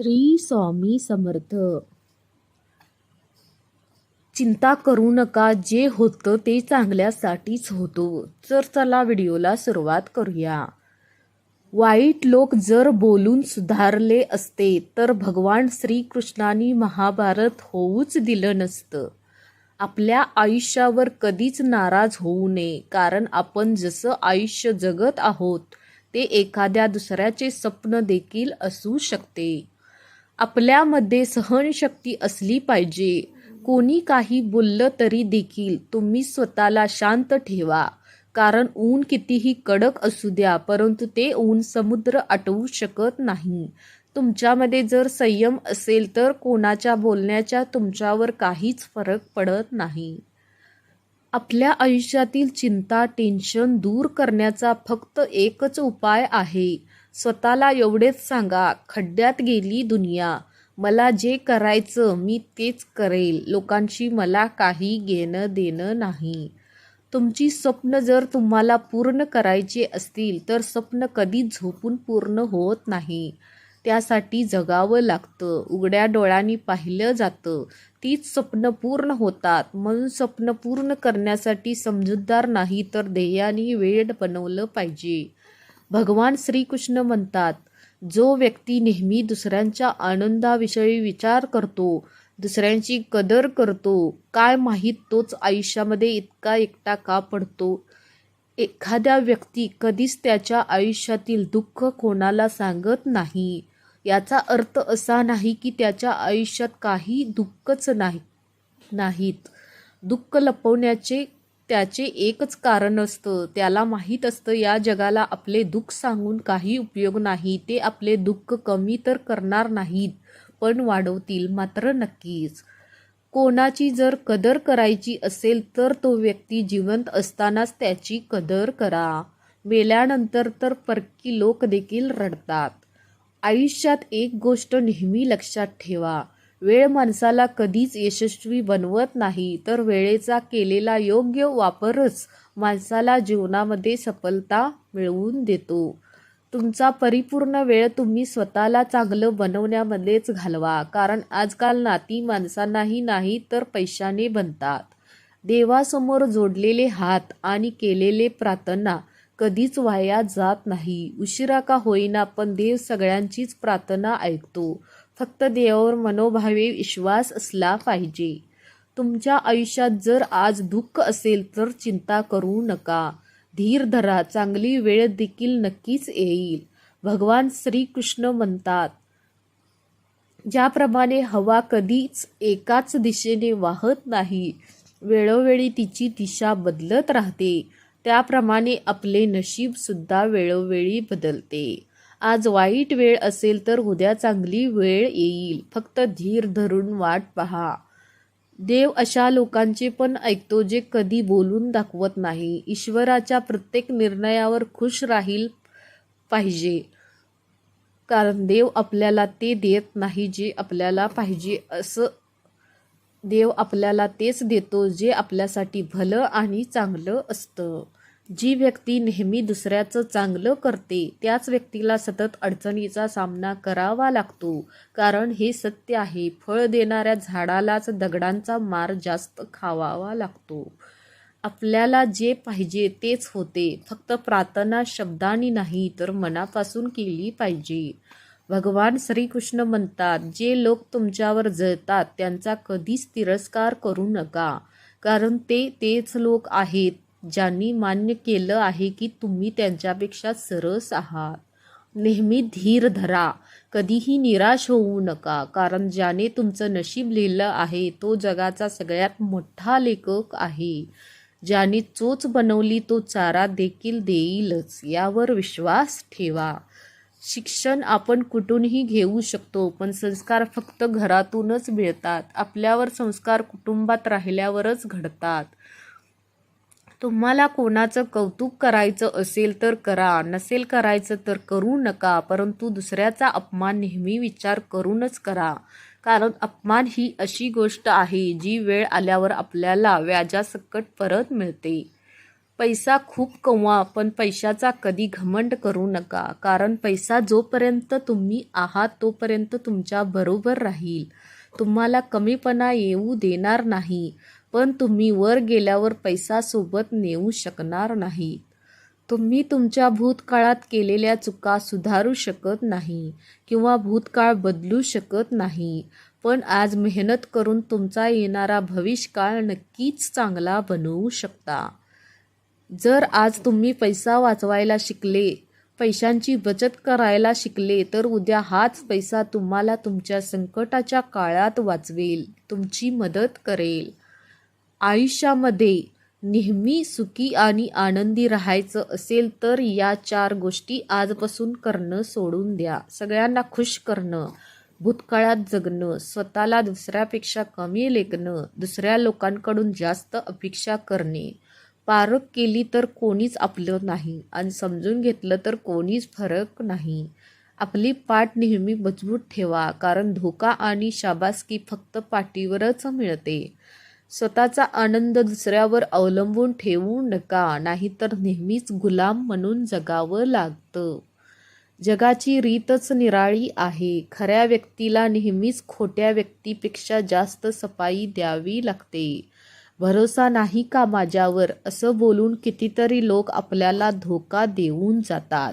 श्री स्वामी समर्थ. चिंता करू नका जे होतं ते चांगल्यासाठीच होतं. तर चला व्हिडिओला सुरुवात करूया. वाईट लोक जर बोलून सुधारले असते तर भगवान श्रीकृष्णाने महाभारत होऊच दिलं नसतं. आपल्या आयुष्यावर कधीच नाराज होऊ नये कारण आपण जसं आयुष्य जगत आहोत ते एखाद्या दुसऱ्याचे स्वप्न देखील असू शकते. आपल्यामध्ये सहनशक्ती असली पाहिजे. कोणी काही बोललं तरी देखील तुम्ही स्वतःला शांत ठेवा. कारण ऊन कितीही कडक असू द्या परंतु ते ऊन समुद्र आटवू शकत नाही. तुमच्यामध्ये जर संयम असेल तर कोणाच्या बोलण्याच्या तुमच्यावर काहीच फरक पडत नाही. आपल्या आयुष्यातील चिंता टेन्शन दूर करण्याचा फक्त एकच उपाय आहे. स्वतःला एवढेच सांगा खड्ड्यात गेली दुनिया. मला जे करायचं मी तेच करेल. लोकांशी मला काही घेणं देणं नाही. तुमची स्वप्न जर तुम्हाला पूर्ण करायचे असतील तर स्वप्न कधीच झोपून पूर्ण होत नाही. त्यासाठी जगावं लागतं. उघड्या डोळ्यांनी पाहिलं जातं. तीच स्वप्न पूर्ण होतात. म्हणून स्वप्न पूर्ण करण्यासाठी समजूतदार नाही तर ध्येयाने वेळ बनवलं पाहिजे. भगवान श्रीकृष्ण म्हणतात जो व्यक्ती नेहमी दुसऱ्यांच्या आनंदाविषयी विचार करतो दुसऱ्यांची कदर करतो काय माहीत तोच आयुष्यामध्ये इतका एकटा का पडतो? एखाद्या व्यक्ती कधीच त्याच्या आयुष्यातील दुःख कोणाला सांगत नाही. याचा अर्थ असा नाही की त्याच्या आयुष्यात काही दुःखच नाही नाहीत. दुःख लपवण्याचे त्याचे एकच कारण असतं त्याला माहीत असतं या जगाला आपले दुःख सांगून काही उपयोग नाही ते आपले दुःख कमी तर करणार नाहीत पण वाढवतील मात्र नक्कीच. कोणाची जर कदर करायची असेल तर तो व्यक्ती जिवंत असतानाच त्याची कदर करा. मेल्यानंतर तर परकी लोक देखील रडतात. आयुष्यात एक गोष्ट नेहमी लक्षात ठेवा वेळ माणसाला कधीच यशस्वी बनवत नाही तर वेळेचा केलेला योग्य वापरच माणसाला जीवनामध्ये सफलता मिळवून देतो. तुमचा परिपूर्ण वेळ तुम्ही स्वतःला चांगलं बनवण्यामध्येच घालवा कारण आजकाल नाती माणसांनाही नाही तर पैशाने बनतात. देवासमोर जोडलेले हात आणि केलेले प्रार्थना कधीच वाया जात नाही. उशिरा का होईना पण देव सगळ्यांचीच प्रार्थना ऐकतो. फक्त देवावर मनोभावे विश्वास असला पाहिजे. तुमच्या आयुष्यात जर आज दुःख असेल तर चिंता करू नका. धीर धरा चांगली वेळ देखील नक्कीच येईल. भगवान श्रीकृष्ण म्हणतात ज्याप्रमाणे हवा कधीच एकाच दिशेने वाहत नाही वेळोवेळी तिची दिशा बदलत राहते. त्याप्रमाणे आपले नशीब सुद्धा वेळोवेळी बदलते. आज वाईट वेळ असेल तर उद्या चांगली वेळ येईल. फक्त धीर धरून वाट पहा. देव अशा लोकांचे पण ऐकतो जे कधी बोलून दाखवत नाही. ईश्वराच्या प्रत्येक निर्णयावर खुश राहील पाहिजे. कारण देव आपल्याला ते देत नाही जे आपल्याला पाहिजे असं देव आपल्याला तेच देतो जे आपल्यासाठी भलं आणि चांगलं असतं. जी व्यक्ती नेहमी दुसऱ्याचं चांगलं करते त्याच व्यक्तीला सतत अडचणीचा सामना करावा लागतो. कारण हे सत्य आहे फळ देणाऱ्या झाडालाच दगडांचा मार जास्त खावावा लागतो. आपल्याला जे पाहिजे तेच होते फक्त प्रार्थना शब्दांनी नाही तर मनापासून केली पाहिजे. भगवान श्रीकृष्ण म्हणतात जे लोक तुमच्यावर जळतात त्यांचा कधीच तिरस्कार करू नका कारण ते तेच लोक आहेत ज्यांनी मान्य केलं आहे की तुम्ही त्यांच्यापेक्षा सरस आहात. नेहमी धीर धरा. कधीही निराश होऊ नका कारण ज्याने तुमचं नशीब लिहिलं आहे तो जगाचा सगळ्यात मोठा लेखक आहे. ज्याने चोच बनवली तो चारा देखील देईलच यावर विश्वास ठेवा. शिक्षण आपण कुठूनही घेऊ शकतो पण संस्कार फक्त घरातूनच मिळतात. आपल्यावर संस्कार कुटुंबात राहिल्यावरच घडतात. तुम्हाला कोणाचं कौतुक करायचं असेल तर करा नसेल करायचं तर करू नका परंतु दुसऱ्याचा अपमान नेहमी विचार करूनच करा. कारण अपमान ही अशी गोष्ट आहे जी वेळ आल्यावर आपल्याला व्याजासकट परत मिळते. पैसा खूप कमवा पण पैशाचा कधी घमंड करू नका. कारण पैसा जोपर्यंत तुम्ही आहात तोपर्यंत तुमच्या बरोबर राहील. तुम्हाला कमीपणा येऊ देणार नाही. पण तुम्ही वर गेल्यावर पैसा सोबत नेऊ शकणार नाही. तुम्ही तुमच्या भूतकाळात केलेल्या चुका सुधारू शकत नाही किंवा भूतकाळ बदलू शकत नाही. पण आज मेहनत करून तुमचा येणारा भविष्यकाळ नक्कीच चांगला बनवू शकता. जर आज तुम्ही पैसा वाचवायला शिकले पैशांची बचत करायला शिकले तर उद्या हाच पैसा तुम्हाला तुमच्या संकटाच्या काळात वाचवेल तुमची मदत करेल. आयुष्यामध्ये नेहमी सुखी आणि आनंदी राहायचं असेल तर या चार गोष्टी आजपासून करणं सोडून द्या. सगळ्यांना खुश करणं भूतकाळात जगणं स्वतःला दुसऱ्यापेक्षा कमी लेखणं दुसऱ्या लोकांकडून जास्त अपेक्षा करणे. पारख केली तर कोणीच आपलं नाही आणि समजून घेतलं तर कोणीच फरक नाही. आपली पाठ नेहमी मजबूत ठेवा कारण धोका आणि शाबासकी फक्त पाठीवरच मिळते. स्वतःचा आनंद दुसऱ्यावर अवलंबून ठेवू नका. नाहीतर नेहमीच गुलाम म्हणून जगावं लागतं. जगाची रीतच निराळी आहे. खऱ्या व्यक्तीला नेहमीच खोट्या व्यक्तीपेक्षा जास्त सफाई द्यावी लागते. भरोसा नाही का माझ्यावर? असं बोलून कितीतरी लोक आपल्याला धोका देऊन जातात.